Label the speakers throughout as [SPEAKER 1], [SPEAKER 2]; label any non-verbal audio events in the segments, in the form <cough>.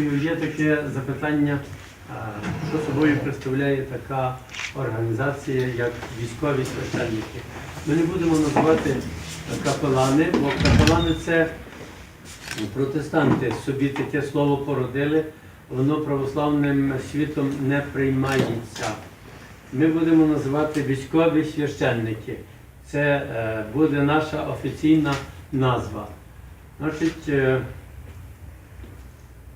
[SPEAKER 1] Є таке запитання, що собою представляє така організація, як військові священники. Ми не будемо називати капелани, бо капелани це протестанти собі таке слово породили, воно православним світом не приймається. Ми будемо називати військові священники. Це е, буде наша офіційна назва. Значить, е,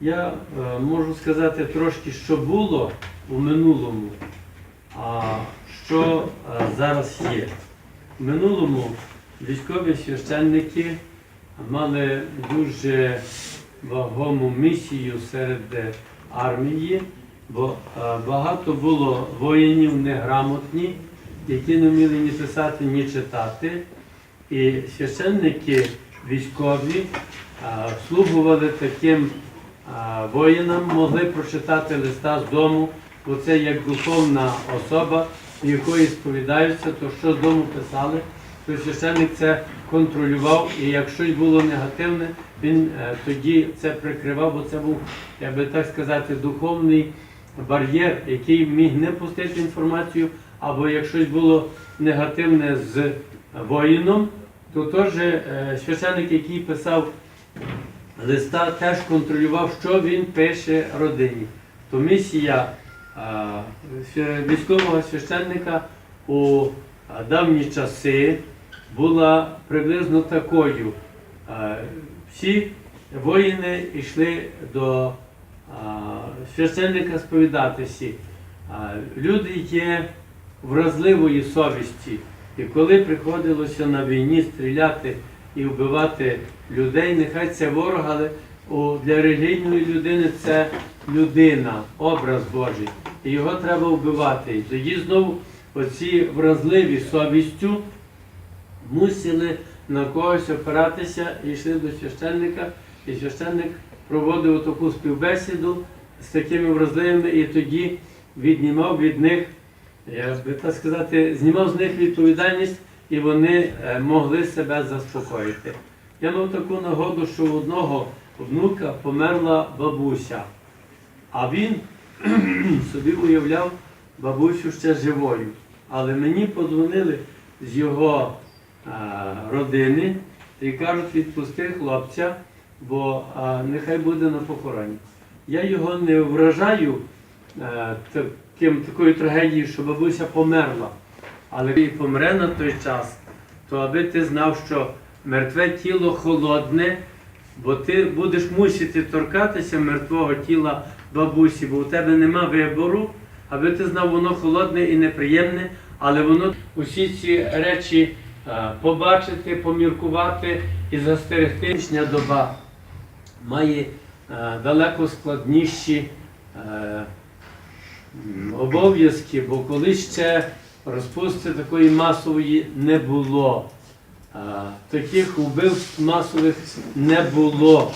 [SPEAKER 1] я е, можу сказати трошки, що було у минулому, а що е, зараз є. В минулому військові священники мали дуже вагому місію серед е, армії, бо е, багато було воїнів неграмотні, які не вміли ні писати, ні читати. І священники військові а, слугували таким воїнам, могли прочитати листа з дому, бо це як духовна особа, якої сповідаються, то що з дому писали, то священник це контролював, і як щось було негативне, він е, тоді це прикривав, бо це був, я би так сказати, духовний бар'єр, який міг не пустити інформацію, або як щось було негативне з воїном, то теж е, священник, який писав листа, теж контролював, що він пише родині. То місія військового священника у давні часи була приблизно такою. Всі воїни йшли до священника сповідатися. Люди є вразливої совісті. І коли приходилося на війні стріляти і вбивати людей, нехай це ворог, але для релігійної людини це людина, образ Божий. І його треба вбивати. І тоді знову оці вразливі совістю мусили на когось опиратися і йшли до священника, і священник проводив таку співбесіду з такими вразливими, і тоді віднімав від них, я би так сказати, знімав з них відповідальність, і вони е, могли себе заспокоїти. Я мав таку нагоду, що у одного внука померла бабуся, а він <clears throat> собі уявляв бабусю ще живою. Але мені подзвонили з його е, родини і кажуть, відпусти хлопця, бо е, нехай буде на похороні. Я його не вражаю е, таким, такою трагедією, що бабуся померла. Але і помре на той час, то аби ти знав, що мертве тіло холодне, бо ти будеш мусити торкатися мертвого тіла бабусі, бо у тебе нема вибору, аби ти знав, воно холодне і неприємне, але воно усі ці речі е, побачити, поміркувати і застерегти. Нинішня доба має е, далеко складніші е, обов'язки, бо колись ще розпусти такої масової не було. Таких вбивств масових не було.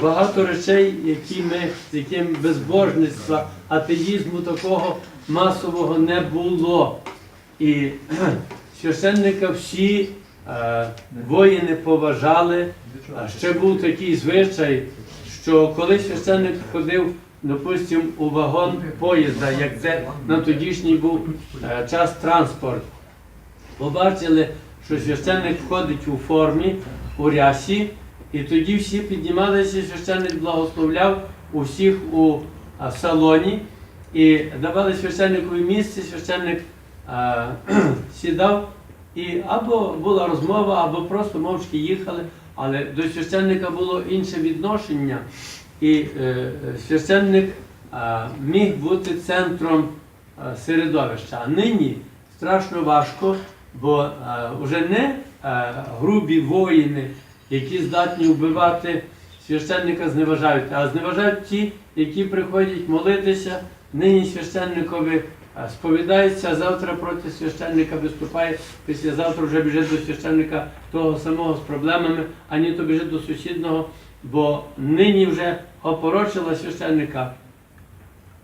[SPEAKER 1] Багато речей, які ми, яким безбожництва, атеїзму такого масового не було. І <clears throat> священника всі воїни поважали. Ще був такий звичай, що коли священник ходив, допустим, у вагон поїзда, як це на тодішній був е, час транспорт, побачили, що священник входить у формі, у рясі, і тоді всі піднімалися, священник благословляв усіх у а, салоні і давали священникові місце, священник а, <clears throat> сідав, і або була розмова, або просто мовчки їхали, але до священника було інше відношення, і е, священник міг бути центром середовища. А нині страшно важко, бо вже не грубі воїни, які здатні вбивати священника, зневажають, а зневажають ті, які приходять молитися, нині священникові сповідається, завтра проти священника виступає, післязавтра вже біжить до священника того самого з проблемами, ані то біжить до сусідного, бо нині вже опорочила священника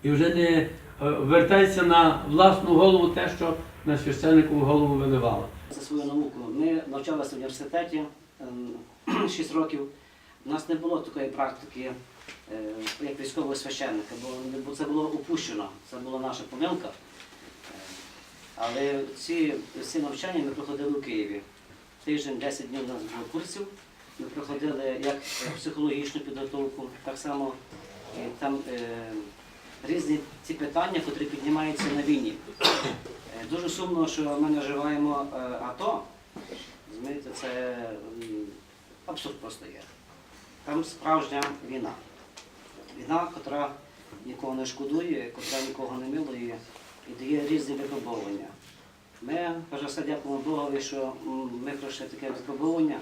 [SPEAKER 1] і вже не е, вертається на власну голову те, що на священникову голову виливало.
[SPEAKER 2] За свою науку. Ми навчалися в університеті ем, <clears throat> 6 років. У нас не було такої практики е, як військового священника, бо, це було упущено, це була наша помилка. Е, Але ці, ці навчання ми проходили у Києві. Тиждень, 10 днів у нас було курсів. Ми проходили як психологічну підготовку, так само е, там е, різні ці питання, які піднімаються на війні. Е, Дуже сумно, що ми наживаємо АТО. Розумієте, це абсурд просто є. Там справжня війна. Війна, яка нікого не шкодує, яка нікого не милує і дає різні випробовування. Ми, каже, все дякуємо Богові, що ми пройшли таке випробовування.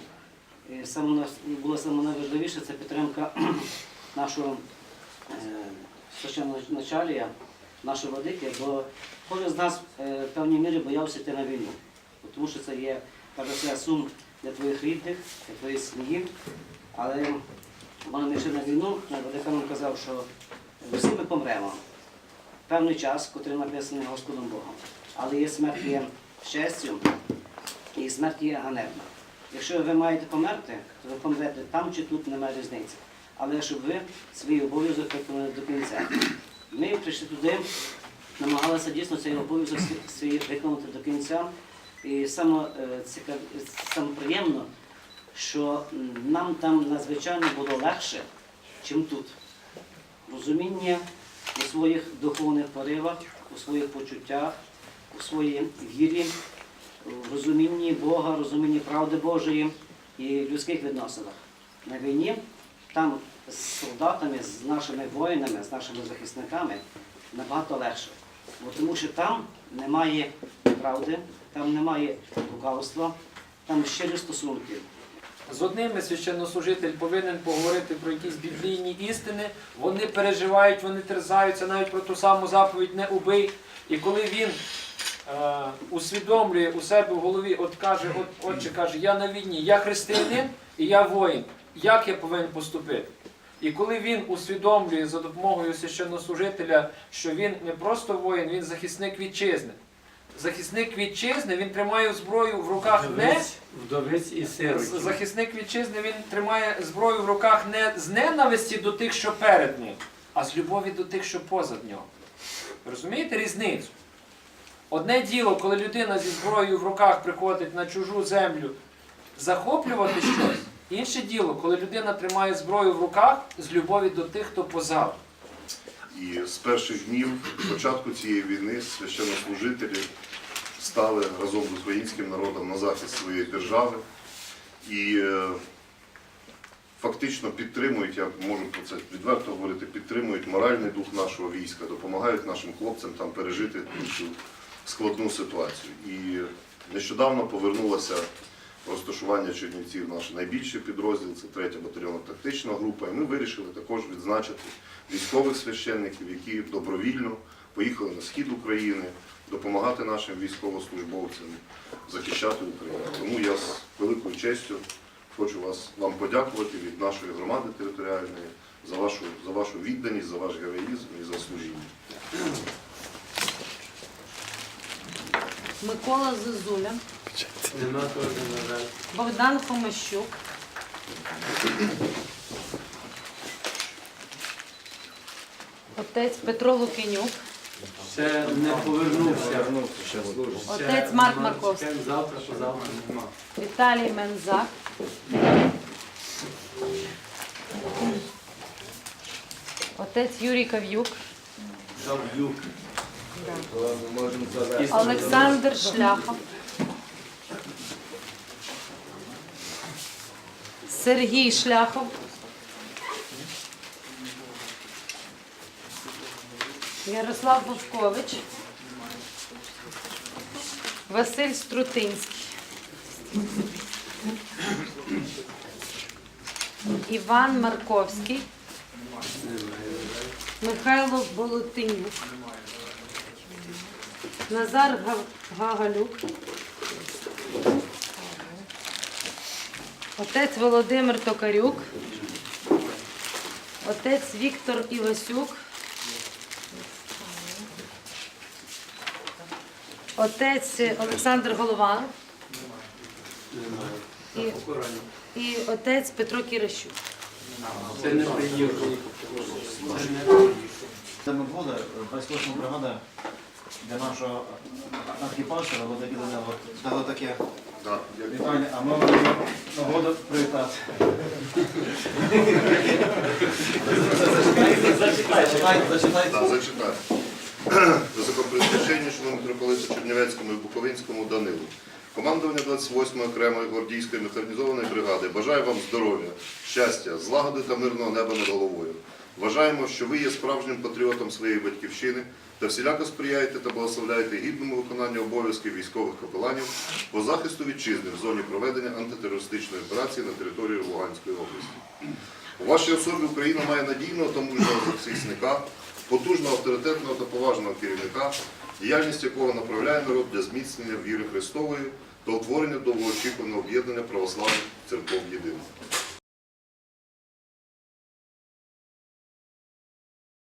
[SPEAKER 2] Саме було найважливіше це підтримка <clears throat> нашого священного началія, нашого владики, бо кожен з нас е, в певній мірі боявся йти на війну. Тому що це є, каже, сум для твоїх рідних, для твоєї сім'ї. Але коли ми йшли на війну, Владика нам казав, що всі ми помремо. Певний час, котрий написаний Господом Богом. Але є смерть є щастям і смерть є ганебна. Якщо ви маєте померти, то ви помрете там чи тут, немає різниці. Але щоб ви свій обов'язок виконали до кінця. Ми прийшли туди, намагалися дійсно цей обов'язок свій- виконати до кінця. І саме, що нам там надзвичайно було легше, чим тут. Розуміння у своїх духовних поривах, у своїх почуттях, у своїй вірі, в розумінні Бога, розумінні правди Божої і людських відносинах. На війні там з солдатами, з нашими воїнами, з нашими захисниками набагато легше. Бо тому що там немає правди, там немає лукавства, там щирі стосунки.
[SPEAKER 3] З одними священнослужитель повинен поговорити про якісь біблійні істини. Вони переживають, вони терзаються навіть про ту саму заповідь не убий. І коли він усвідомлює у себе в голові, от каже, от, отче каже, я на війні, я християнин і я воїн. Як я повинен поступити? І коли він усвідомлює за допомогою священнослужителя, що він не просто воїн, він захисник вітчизни. Захисник вітчизни, він тримає зброю в руках не
[SPEAKER 1] вдовиць і сироті.
[SPEAKER 3] Захисник вітчизни він тримає зброю в руках не з ненависті до тих, що перед ним, а з любові до тих, що позад нього. Розумієте різницю? Одне діло, коли людина зі зброєю в руках приходить на чужу землю захоплювати щось. Інше діло, коли людина тримає зброю в руках з любові до тих, хто позаду.
[SPEAKER 4] І з перших днів початку цієї війни священнослужителі стали разом з українським народом на захист своєї держави і е, фактично підтримують, я можу про це відверто говорити, підтримують моральний дух нашого війська, допомагають нашим хлопцям там пережити цю складну ситуацію. І нещодавно повернулася розташування Чернівців наш найбільший підрозділ, це третя батальйонна тактична група. І ми вирішили також відзначити військових священників, які добровільно поїхали на схід України допомагати нашим військовослужбовцям захищати Україну. Тому я з великою честю хочу вас вам подякувати від нашої громади територіальної за вашу за вашу відданість, за ваш героїзм і за служіння.
[SPEAKER 5] Микола Зозуля. Богдан Хомищук, отець Петро Лукенюк,
[SPEAKER 1] Ще не повернувся.
[SPEAKER 5] Отець Марк Марковський.
[SPEAKER 1] Завтра, позавтра нема.
[SPEAKER 5] Віталій Мензак, отець Юрій Кав'юк.
[SPEAKER 1] Кав'юк,
[SPEAKER 5] Олександр Шляхов, Сергій Шляхов, Ярослав Бовкович, Василь Струтинський, Іван Марковський, Михайло Болотинюк, Назар Гагалюк, отець Володимир Токарюк, отець Віктор Івасюк, отець Олександр
[SPEAKER 1] Немає.
[SPEAKER 5] І- і отець Петро Кіращук.
[SPEAKER 1] Це не приїхав.
[SPEAKER 6] Це ми були, байскошна бригада для нашого архіпастора Володимира Данилова дали таке вітання, а ми маємо нагоду привітати. Зачитайте, зачитайте.
[SPEAKER 4] Так, зачитаю. Високопресвященнішому митрополиту Чернівецькому і Буковинському Данилу. Командування 28-ї окремої гвардійської механізованої бригади бажаю вам здоров'я, щастя, злагоди та мирного неба над головою. Вважаємо, що ви є справжнім патріотом своєї батьківщини та всіляко сприяєте та благословляєте гідному виконанню обов'язків військових капеланів по захисту вітчизни в зоні проведення антитерористичної операції на території Луганської області. У вашій особі Україна має надійного та мужнього захисника, потужного, авторитетного та поважного керівника, діяльність якого направляє народ для зміцнення віри Христової та утворення довгоочікуваного об'єднання православних церков єдиних.